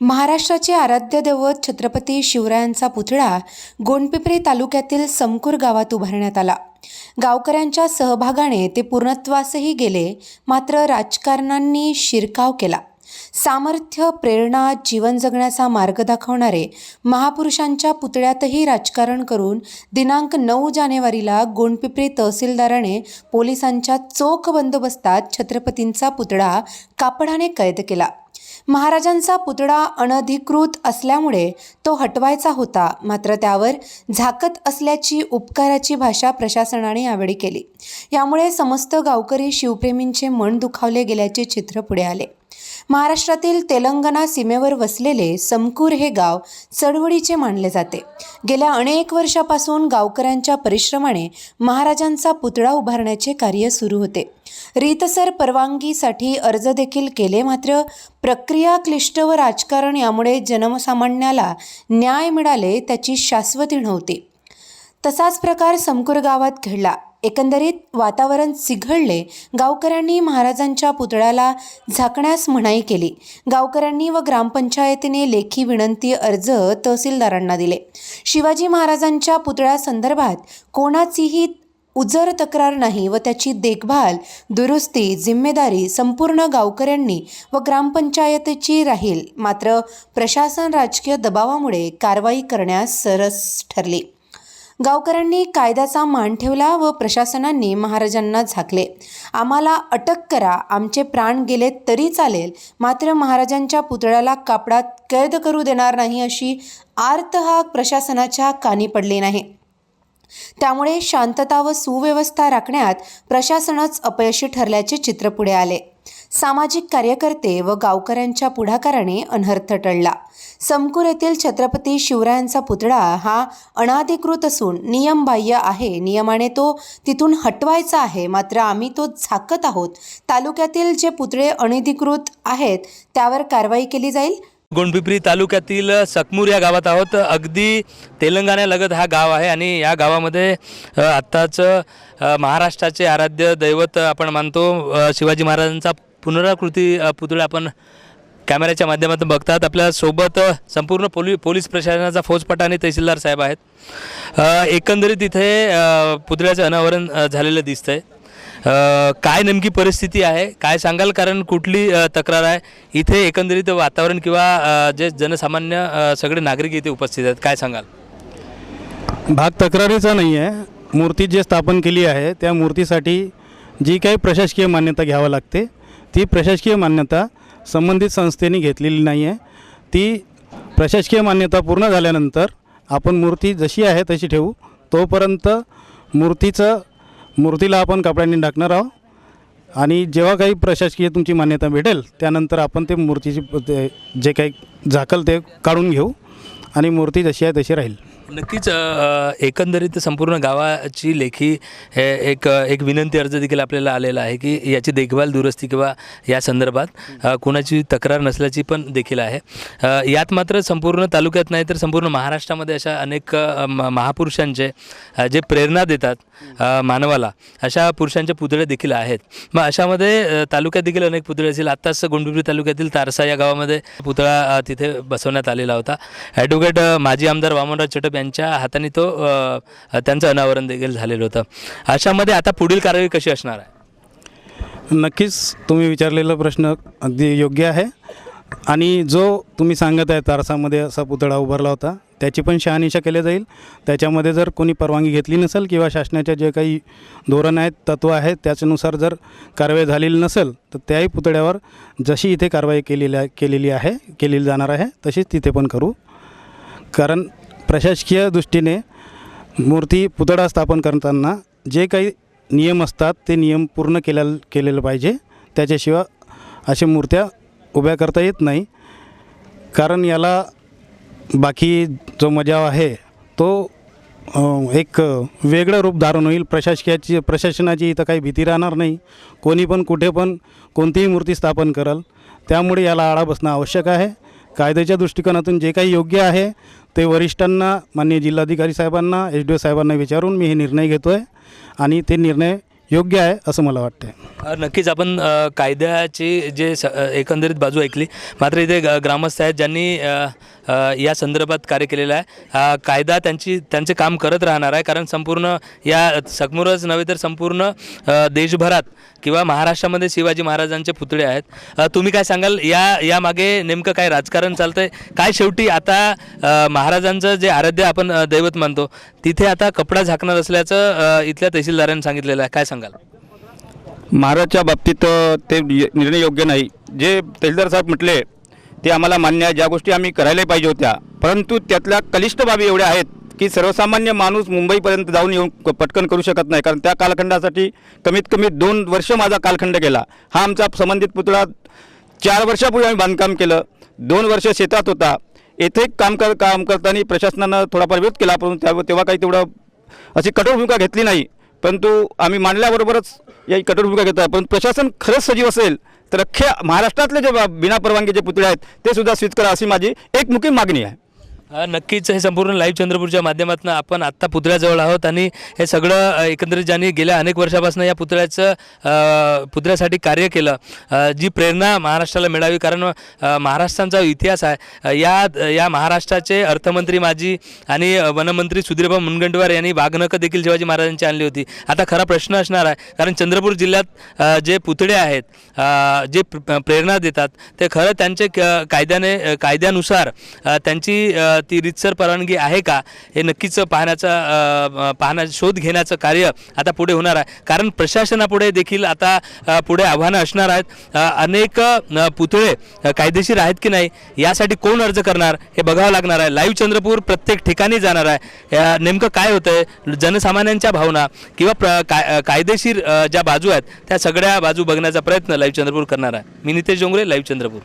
महाराष्ट्राचे आराध्य दैवत छत्रपती शिवरायांचा पुतळा गोंडपिपरी तालुक्यातील समकूर गावात उभारण्यात आला. गावकऱ्यांच्या सहभागाने ते पूर्णत्वासही गेले मात्र राजकारणांनी शिरकाव केला. सामर्थ्य प्रेरणा जीवन जगण्याचा मार्ग दाखवणारे महापुरुषांच्या पुतळ्यातही राजकारण करून दिनांक नऊ जानेवारीला गोंडपिपरी तहसीलदाराने पोलिसांच्या चोख बंदोबस्तात छत्रपतींचा पुतळा कापडाने कैद केला. महाराजांचा पुतळा अनधिकृत असल्यामुळे तो हटवायचा होता मात्र त्यावर झाकत असल्याची उपकाराची भाषा प्रशासनाने यावेळी केली. यामुळे समस्त गावकरी शिवप्रेमींचे मन दुखावले गेल्याचे चित्र पुढे आले. महाराष्ट्रातील तेलंगणा सीमेवर वसलेले समकूर हे गाव चळवळीचे मानले जाते. गेल्या अनेक वर्षापासून गावकऱ्यांच्या परिश्रमाने महाराजांचा पुतळा उभारण्याचे कार्य सुरू होते. रीतसर परवानगीसाठी अर्ज देखील केले मात्र प्रक्रिया क्लिष्ट व राजकारण यामुळे जनसामान्याला न्याय मिळाले त्याची शाश्वती नव्हती. तसाच प्रकार समकूर गावात घडला. एकंदरीत वातावरण चिघळले गावकऱ्यांनी महाराजांच्या पुतळ्याला झाकण्यास मनाई केली. गावकऱ्यांनी व ग्रामपंचायतीने लेखी विनंती अर्ज तहसीलदारांना दिले. शिवाजी महाराजांच्या पुतळ्यासंदर्भात कोणाचीही उजर तक्रार नाही व त्याची देखभाल दुरुस्ती जिम्मेदारी संपूर्ण गावकऱ्यांनी व ग्रामपंचायतीची राहील. मात्र प्रशासन राजकीय दबावामुळे कारवाई करण्यास सरस ठरली. गावकऱ्यांनी कायद्याचा मान ठेवला व प्रशासनाने महाराजांना झाकले. आम्हाला अटक करा. आमचे प्राण गेले तरी चालेल. मात्र महाराजांच्या पुतळ्याला कापडात कैद करू देणार नाही अशी आर्त हा प्रशासनाच्या कानी पडली नाही. त्यामुळे शांतता व सुव्यवस्था राखण्यात प्रशासनच अपयशी ठरल्याचे चित्र पुढे आले. सामाजिक कार्यकर्ते व गावकऱ्यांच्या पुढाकाराने अनर्थ टळला. समकूर येथील छत्रपती शिवरायांचा पुतळा हा अनाधिकृत असून नियमबाह्य आहे. नियमाने तो तिथून हटवायचा आहे. मात्र आम्ही तो झाकत आहोत. तालुक्यातील जे पुतळे अनधिकृत आहेत त्यावर कारवाई केली जाईल? गोंडपिपरी तालुक्यातील सकमूर या गावात आहोत. अगदी तेलंगणालगत हा गाव आहे आणि या गावामध्ये आत्ताचं आत्ताच महाराष्ट्राचे आराध्य दैवत आपण मानतो शिवाजी महाराजांचा पुनराकृती अ, पुतळा आपण कॅमेऱ्याच्या माध्यमातून बघतात. आपल्यासोबत संपूर्ण पोली पोलीस प्रशासनाचा फौजपटा आणि तहसीलदार साहेब आहेत. एकंदरीत इथे पुतळ्याचं अनावरण झालेलं दिसतं आहे काय नेमकी परिस्थिती आहे? काय सांगाल? कारण कुठली तक्रार आहे? इथे एकंदरीत वातावरण किंवा जे जनसामान्य सगळे नागरिक इथे उपस्थित आहेत. काय सांगाल? भाग तक्रारीचा नाही आहे मूर्ती जे स्थापन केली आहे त्या मूर्तीसाठी जी काही प्रशासकीय मान्यता घ्यावं लागते ती प्रशासकीय मान्यता संबंधित संस्थेने घेतलेली नाही आहे ती प्रशासकीय मान्यता पूर्ण झाल्यानंतर आपण मूर्ती जशी आहे तशी ठेवू. तोपर्यंत मूर्तीचं मूर्तीला आपण कपड्यांनी ढाकणार आहोत. आणि जेव्हा काही प्रशासकीय तुमची मान्यता भेटेल त्यानंतर आपण ते मूर्तीची जे काही झाकल ते काढून घेऊ. आणि मूर्ती जशी आहे तशी राहील. नक्कीच एकंदरीत संपूर्ण गावाची लेखी हे एक एक विनंती अर्ज देखील आपल्याला आलेला आहे की याची देखभाल दुरुस्ती किंवा या संदर्भात कुणाची कोणाची तक्रार नसल्याची पण देखील आहे. यात मात्र संपूर्ण तालुक्यात नाही तर संपूर्ण महाराष्ट्रामध्ये अशा अनेक म- महापुरुषांचे जे प्रेरणा देतात मानवाला अशा पुरुषांचे पुतळे देखील आहेत. मग अशामध्ये तालुक्यात देखील अनेक पुतळे असतील. आत्ताच गोंडुबरी तालुक्यातील तारसा या गावामध्ये पुतळा तिथे बसवण्यात आलेला होता. ॲडव्होकेट माजी आमदार वामनराव चटप यांच्या हाताने तो त्यांचं अनावरण देखील झालेलं होतं. अशामध्ये आता पुढील कारवाई कशी असणार आहे? नक्कीच तुम्ही विचारलेला प्रश्न अगदी योग्य आहे. आणि जो तुम्ही सांगत आहे तारसामध्ये असा पुतळा उभारला होता त्याची पण शहानिशा केली जाईल. त्याच्यामध्ये जर कोणी परवानगी घेतली नसेल किंवा शासनाच्या जे काही धोरण आहेत तत्त्व आहेत त्याच्यानुसार जर कारवाई झालेली नसेल तर त्याही पुतळ्यावर जशी इथे कारवाई केलेली केलेली आहे केलेली जाणार आहे तशीच तिथे पण करू. कारण प्रशासकीय दृष्टीने मूर्ती पुतळा स्थापन करताना जे काही नियम असतात ते नियम पूर्ण केल्या केलेलं पाहिजे. त्याच्याशिवाय अशा मूर्त्या उभ्या करता येत नाही. कारण याला बाकी जो मजाव आहे तो एक वेगळं रूप धारण होईल. प्रशासकीयाची प्रशासनाची इथं काही भीती राहणार नाही. कोणी पण कुठे पण कोणतीही मूर्ती स्थापन करल त्यामुळे याला आळा बसणं आवश्यक आहे. कायद्याच्या दृष्टिकोनातून जे काही योग्य आहे ते वरिष्ठांना माननीय जिल्हाधिकारी साहेबांना एच डी ओ साहेबांना विचारून मी हे निर्णय घेतो आहे आणि ते निर्णय योग्य आहे असं मला वाटतं नक्कीच आपण कायद्याची जे स एकंदरीत बाजू ऐकली मात्र इथे ग- ग्रामस्थ आहेत ज्यांनी या संदर्भात कार्य केलेलं आहे. कायदा त्यांची त्यांचे काम करत राहणार आहे कारण संपूर्ण या समोरच नव्हे तर संपूर्ण देशभरात किंवा महाराष्ट्रामध्ये शिवाजी महाराजांचे पुतळे आहेत. अ, तुम्ही काय सांगाल? या यामागे नेमकं काय राजकारण चालतंय? काय शेवटी आता अ, महाराजांचं जे आराध्य आपण अ, दैवत मानतो तिथे आता कपडा झाकणार असल्याचं अ, इथल्या तहसीलदारांनी सांगितलेलं आहे. काय सांगाल? महाराजच्या बाबतीत अ, ते य- निर्णय योग्य नाही. जे तहसीलदार साहेब म्हटले ते आम्हाला मान्य आहे. ज्या गोष्टी आम्ही करायला पाहिजे होत्या परंतु त्यातल्या कलिष्ठ बाबी एवढ्या आहेत की सर्वसामान्य माणूस मुंबईपर्यंत जाऊन येऊन पटकन करू शकत नाही. कारण त्या कालखंडासाठी कमीत कमी दोन वर्ष माझा कालखंड गेला. हा आमचा संबंधित पुतळा चार वर्षापूर्वी आम्ही बांधकाम केलं. दोन वर्ष शेतात होता. येथे काम कर काम करताना प्रशासनानं थोडाफार विरोध केला परंतु त्या तेव्हा काही तेवढं अशी कठोर भूमिका घेतली नाही. परंतु आम्ही मांडल्याबरोबरच या कठोर भूमिका घेतात पण प्रशासन खरंच सजीव असेल तर अख्ख्या महाराष्ट्रातले जे बा- बिना परवानगीचे पुतळे आहेत ते सुद्धा स्वीकारा अशी माझी एक मुख्य मागणी आहे. नक्कीच हे संपूर्ण लाईव्ह चंद्रपूरच्या माध्यमातून आपण आत्ता पुतळ्याजवळ आहोत आणि हे सगळं एकंदरीत ज्यांनी गेल्या अनेक वर्षापासून या पुतळ्याचं पुतळ्यासाठी कार्य केलं जी प्रेरणा महाराष्ट्राला मिळावी कारण महाराष्ट्रांचा इतिहास आहे. या या महाराष्ट्राचे अर्थमंत्री माजी आणि वनमंत्री सुधीरभाऊ मुनगंटीवार यांनी वाघनकं देखील शिवाजी महाराजांची आणली होती. आता खरा प्रश्न असणार आहे कारण चंद्रपूर जिल्ह्यात जे पुतळे आहेत जे प्रेरणा देतात ते खरं त्यांचे क- कायद्याने कायद्यानुसार त्यांची ती रितसर परवानगी आहे का? हे नक्कीच पाहण्याचा पाहण्या शोध घेण्याचं कार्य आता पुढे होणार आहे. कारण प्रशासनापुढे देखील आता पुढे आव्हानं असणार आहेत. अनेक पुतळे कायदेशीर आहेत की नाही यासाठी कोण अर्ज करणार हे बघावं लागणार आहे. लाईव्ह चंद्रपूर प्रत्येक ठिकाणी जाणार आहे. नेमकं काय होतं आहे जनसामान्यांच्या भावना किंवा प्र काय कायदेशीर ज्या बाजू आहेत त्या सगळ्या बाजू बघण्याचा प्रयत्न लाईव्ह चंद्रपूर करणार आहे. मी नितेश जोंगरे लाईव्ह चंद्रपूर.